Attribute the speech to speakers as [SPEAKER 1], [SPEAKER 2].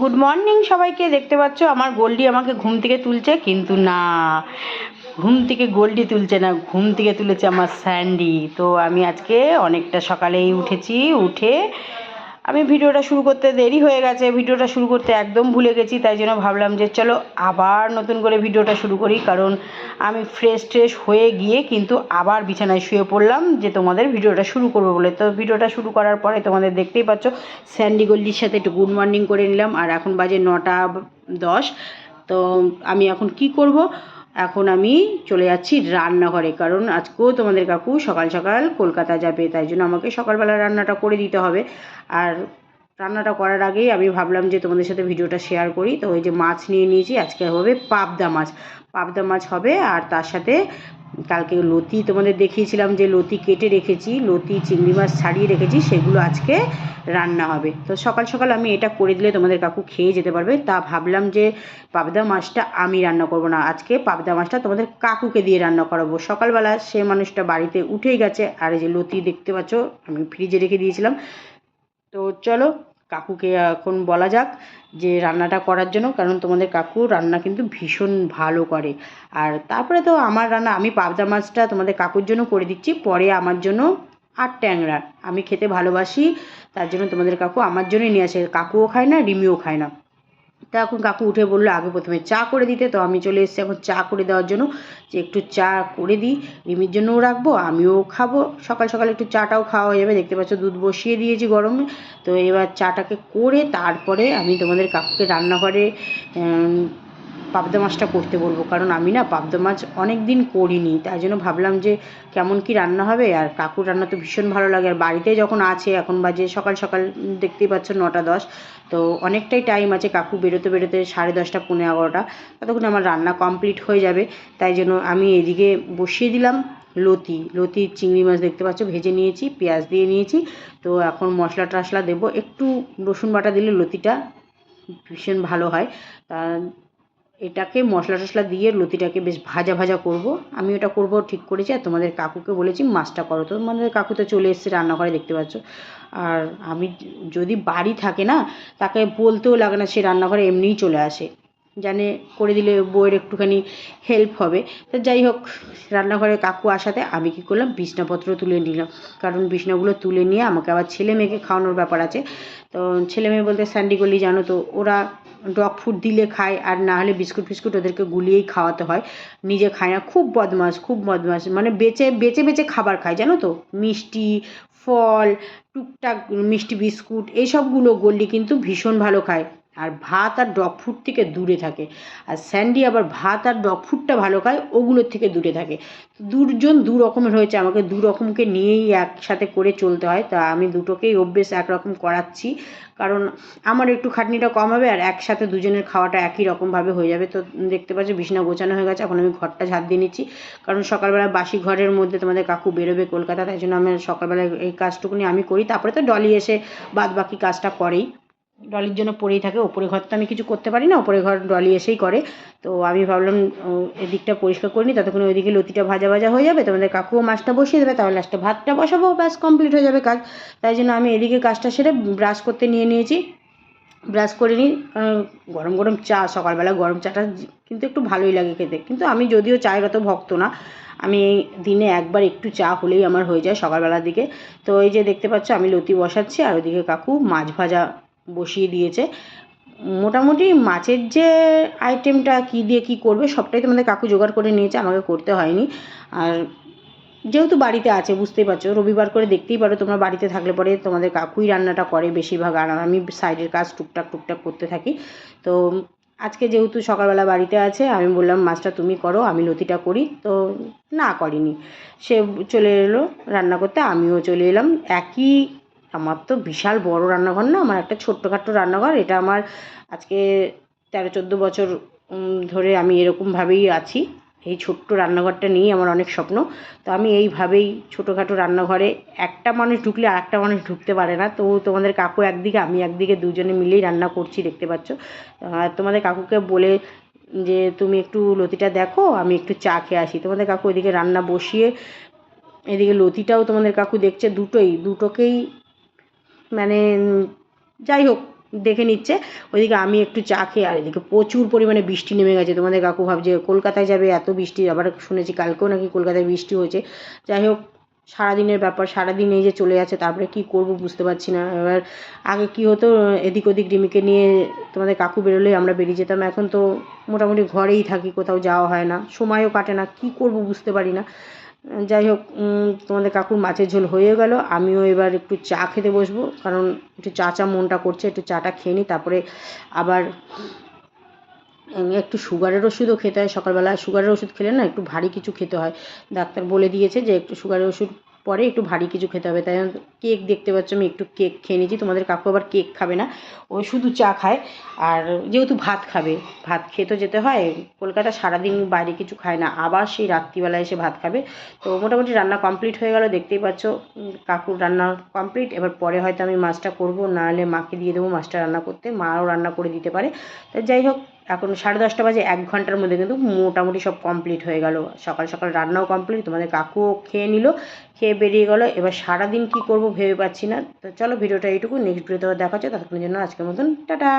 [SPEAKER 1] Good morning সবাইকে, দেখতে পাচ্ছ? আমার গোল্ডি আমাকে ঘুম থেকে তুলছে, কিন্তু না। ঘুম থেকে গোল্ডি তুলছে না, ঘুম থেকে তুলেছে আমার স্যান্ডি। তো আমি আজকে অনেকটা সকালেই উঠেছি, উঠে আমি ভিডিওটা শুরু করতে দেরি হয়ে গেছে, ভিডিওটা শুরু করতে একদম ভুলে গেছি, তাই জন্য ভাবলাম যে চলো আবার নতুন করে ভিডিওটা শুরু করি, কারণ আমি ফ্রেশ ট্রেশ হয়ে গিয়ে কিন্তু আবার বিছানায় শুয়ে পড়লাম যে তোমাদের ভিডিওটা শুরু করব বলে। তো ভিডিওটা শুরু করার পরে তোমাদের দেখতেই পাচ্ছ স্যান্ডি গোল্ডির সাথে একটু গুড মর্নিং করে নিলাম, আর এখন বাজে নটা দশ, তো আমি এখন কি করব? এখন আমি চলে যাচ্ছি রান্নাঘরে, কারণ আজকেও তোমাদের কাকু সকাল সকাল কলকাতা যাবে, তাই জন্য আমাকে সকালবেলা রান্নাটা করে দিতে হবে। আর রান্নাটা করার আগেই আমি ভাবলাম যে তোমাদের সাথে ভিডিওটা শেয়ার করি। তো ওই যে মাছ নিয়ে নিয়েছি, আজকে হবে পাবদা মাছ। পাবদা মাছ হবে আর তার সাথে কালকে লতি তোমাদের দেখিয়েছিলাম যে লতি কেটে রেখেছি, লতি, চিংড়ি মাছ ছাড়িয়ে রেখেছি, সেগুলো আজকে রান্না হবে। তো সকাল সকাল আমি এটা করে দিলে তোমাদের কাকু খেয়ে যেতে পারবে। তা ভাবলাম যে পাবদা মাছটা আমি রান্না করব না, আজকে পাবদা মাছটা তোমাদের কাকুকে দিয়ে রান্না করাবো। সকালবেলা সে মানুষটা বাড়িতে উঠেই গেছে, আর এই যে লতি দেখতে পাচ্ছ, আমি ফ্রিজে রেখে দিয়েছিলাম। তো চলো কাকুকে এখন বলা যাক যে রান্নাটা করার জন্য, কারণ তোমাদের কাকু রান্না কিন্তু ভীষণ ভালো করে। আর তারপরে তো আমার রান্না, আমি পাবদা মাছটা তোমাদের কাকুর জন্য করে দিচ্ছি, পরে আমার জন্য আর ট্যাংরা। আমি খেতে ভালোবাসি, তার জন্য তোমাদের কাকু আমার জন্যই নিয়ে আসে। কাকুও খায় না, রিমিও খায় না। তা এখন কাকু উঠে বলল, আগে প্রথমে চা করে দিতে। তো আমি চলে এসেছি এখন চা করে দেওয়ার জন্য। যে একটু চা করে দিই রিমির জন্যও রাখব, আমিও খাব। সকাল সকাল একটু চাটাও খাওয়া হয়ে যাবে। দেখতে পাচ্ছ দুধ বসিয়ে দিয়েছি গরমে। তো এবার চাটাকে করে তারপরে আমি তোমাদের কাকুকে রান্নাঘরে পাবদা মাছটা করতে বলব। কারণ আমি না পাবদা মাছ অনেক দিন করিনি, তাই জন্য ভাবলাম যে কেমন কি রান্না হবে। আর কাকুর রান্না তো ভীষণ ভালো লাগে। আর বাড়িতে যখন আছে, এখন বাজে সকাল সকাল দেখতেই পাচ্ছ নটা দশ। তো অনেকটাই টাইম আছে কাকু বেরোতে বেরোতে, সাড়ে দশটা পনেরো এগারোটা। ততক্ষণ আমার রান্না কমপ্লিট হয়ে যাবে। তাই জন্য আমি এদিকে বসিয়ে দিলাম লতি। লতি, চিংড়ি মাছ দেখতে পাচ্ছ, ভেজে নিয়েছি, পেঁয়াজ দিয়ে নিয়েছি। তো এখন মশলা টশলা দেবো। একটু রসুন বাটা দিলে লতিটা ভীষণ ভালো হয়। তা এটাকে মশলা টশলা দিয়ে লতিটাকে বেশ ভাজা ভাজা করব। আমি ওটা করব ঠিক করেছি আর তোমাদের কাকুকে বলেছি, মাছটা করো। তো তোমাদের কাকু তো চলে এসছে রান্নাঘরে, দেখতে পাচ্ছ। আর আমি যদি বাড়ি থাকে না, তাকে বলতেও লাগে না সে রান্নাঘরে এমনিই চলে আসে। জানে করে দিলে বউয়ের একটুখানি হেল্প হবে। তো যাই হোক, রান্নাঘরে কাকু আসাতে আমি কী করলাম, বিছনাপত্র তুলে নিলাম। কারণ বিছনাগুলো তুলে নিয়ে আমাকে আবার ছেলে মেয়েকে খাওয়ানোর ব্যাপার আছে। তো ছেলে মেয়ে বলতে স্যান্ডি গলি জানো তো, ওরা ডগ ফুড দিলে খায় আর না হলে বিস্কুট ফিস্কুট ওদেরকে গুলিয়েই খাওয়াতে হয়। নিজে খায় না, খুব বদমাস খুব বদমাস মানে বেচে বেচে বেচে খাবার খায়, জানো তো? মিষ্টি, ফল, টুকটাক মিষ্টি বিস্কুট, এইসবগুলো গল্লি কিন্তু ভীষণ ভালো খায়। আর ভাত আর ডগ ফুড থেকে দূরে থাকে। আর স্যান্ডি আবার ভাত আর ডগ ফুডটা ভালো খায়, ওগুলোর থেকে দূরে থাকে। দুজন দু রকমের হয়েছে, আমাকে দু রকমকে নিয়েই একসাথে করে চলতে হয়। তা আমি দুটোকেই অভ্যেস একরকম করাচ্ছি, কারণ আমার একটু খাটনিটা কম হবে আর একসাথে দুজনের খাওয়াটা একই রকমভাবে হয়ে যাবে। তো দেখতে পাচ্ছি, বিছনা গোছানো হয়ে গেছে, এখন আমি ঘরটা ঝাঁট দিয়ে নিচ্ছি। কারণ সকালবেলা বাসি ঘরের মধ্যে তোমাদের কাকু বেরোবে কলকাতা, তাই জন্য আমি সকালবেলা এই কাজটুকুনি আমি করি। তারপরে তো ডলি এসে বাদ বাকি কাজটা করেই। ডলির জন্য পড়েই থাকে, ওপরে ঘর তো আমি কিছু করতে পারি না, ওপরে ঘর ডলি এসেই করে। তো আমি ভাবলাম এদিকটা পরিষ্কার করে নিই ততক্ষণ ওইদিকে লতিটা ভাজা ভাজা হয়ে যাবে, তোমাদের কাকুও মাছটা বসিয়ে দেবে তাহলে লাস্টে ভাতটা বসাবো, ব্যাস কমপ্লিট হয়ে যাবে কাজ। তাই জন্য আমি এদিকে কাজটা সেরে ব্রাশ করতে নিয়ে নিয়েছি। ব্রাশ করে নিই গরম গরম চা, সকালবেলা গরম চাটা কিন্তু একটু ভালোই লাগে খেতে। কিন্তু আমি যদিও চায়ের অত ভক্ত না, আমি দিনে একবার একটু চা হলেই আমার হয়ে যায় সকালবেলার দিকে। তো এই যে দেখতে পাচ্ছ, আমি লতি বসাচ্ছি, আর ওইদিকে কাকু মাছ ভাজা বসিয়ে দিয়েছে। মোটামুটি মাছের যে আইটেমটা কী দিয়ে কী করবে, সবটাই তোমাদের কাকু জোগাড় করে নিয়েছে, আমাকে করতে হয়নি। আর যেহেতু বাড়িতে আছে, বুঝতেই পারছ, রবিবার করে দেখতেই পারো, তোমরা বাড়িতে থাকলে পরে তোমাদের কাকুই রান্নাটা করে বেশিরভাগ, আর আমি সাইডের কাজ টুকটাক টুকটাক করতে থাকি। তো আজকে যেহেতু সকালবেলা বাড়িতে আছে, আমি বললাম, মাছটা তুমি করো, আমি লতিটা করি। তো না করিনি। সে চলে এলো রান্না করতে, আমিও চলে এলাম। একই আমার তো বিশাল বড় রান্নাঘর না, আমার একটা ছোট্টখাট্টো রান্নাঘর, এটা আমার আজকে তেরো চোদ্দ বছর ধরে আমি এরকমভাবেই আছি। এই ছোট্ট রান্নাঘরটা নিয়েই আমার অনেক স্বপ্ন। তো আমি এইভাবেই ছোটোখাটো রান্নাঘরে একটা মানুষ ঢুকলে আর একটা মানুষ ঢুকতে পারে না। তো তোমাদের কাকু একদিকে, আমি একদিকে দুজনে মিলেই রান্না করছি, দেখতে পাচ্ছ। তোমাদের কাকুকে বলে যে, তুমি একটু লতিটা দেখো, আমি একটু চা খেয়ে আসি। তোমাদের কাকু এদিকে রান্না বসিয়ে, এদিকে লতিটাও তোমাদের কাকু দেখছে, দুটোই, দুটোকেই মানে যাই হোক, দেখে নিচ্ছে। ওইদিকে আমি একটু চা খেয়ে, আর এদিকে প্রচুর পরিমাণে বৃষ্টি নেমে গেছে। তোমাদের কাকু ভাবছে, কলকাতায় যাবে, এত বৃষ্টি। আবার শুনেছি, কালকেও নাকি কলকাতায় বৃষ্টি হয়েছে। যাই হোক, সারাদিনের ব্যাপার, সারাদিন এই যে চলে যাচ্ছে, তারপরে কি করব বুঝতে পারছি না। এবার আগে কি হতো, এদিক ওদিক রিমিকে নিয়ে তোমাদের কাকু বেরোলেই আমরা বেরিয়ে যেতাম। এখন তো মোটামুটি ঘরেই থাকি, কোথাও যাওয়া হয় না। সময়ও কাটে না, কি করব বুঝতে পারি না। যাই হোক তোমাদের কাকুর মাছের ঝোল হয়ে গেল। আমিও এবার একটু চা খেতে বসবো, কারণ একটু চা চা মনটা করছে, একটু চাটা খেয়ে নিই, তারপরে আবার একটু সুগারের ওষুধও খেতে হয় সকালবেলা। সুগারের ওষুধ খেলে না একটু ভারী কিছু খেতে হয়। ডাক্তার বলে দিয়েছে যে একটু সুগারের ওষুধ পরে একটু ভারী কিছু খেতে হবে। তাই কেক দেখতে পাচ্ছ, আমি একটু কেক খেয়ে নিয়েছি। তোমাদের কাকু আবার কেক খাবে না। ও শুধু চা খায়। আর যেহেতু ভাত খাবে, ভাত খেয়ে তো যেতে হয়। কলকাতা সারাদিন বাইরে কিছু খায় না। আবার সেই রাত্রিবেলা এসে ভাত খাবে। তো মোটামুটি রান্না কমপ্লিট হয়ে গেল। দেখতেই পাচ্ছ কাকুর রান্না কমপ্লিট এবার পরে হয়তো আমি মাছটা করব নাহলে মাকে দিয়ে দেবো মাছটা রান্না করতে। মাও রান্না করে দিতে পারে। তো যাই হোক এখন সাড়ে দশটা বাজে, এক ঘণ্টার মধ্যে কিন্তু মোটামুটি সব কমপ্লিট হয়ে গেল। সকাল সকাল রান্নাও কমপ্লিট তোমাদের কাকুও খেয়ে নিল, খেয়ে বেরিয়ে গেলো। এবার সারাদিন কি করব ভেবে পাচ্ছি না। তো চলো ভিডিওটা এইটুকু নেক্সট ভিডিওতে দেখা হচ্ছে, ততক্ষণের জন্য আজকের মতন, টাটা!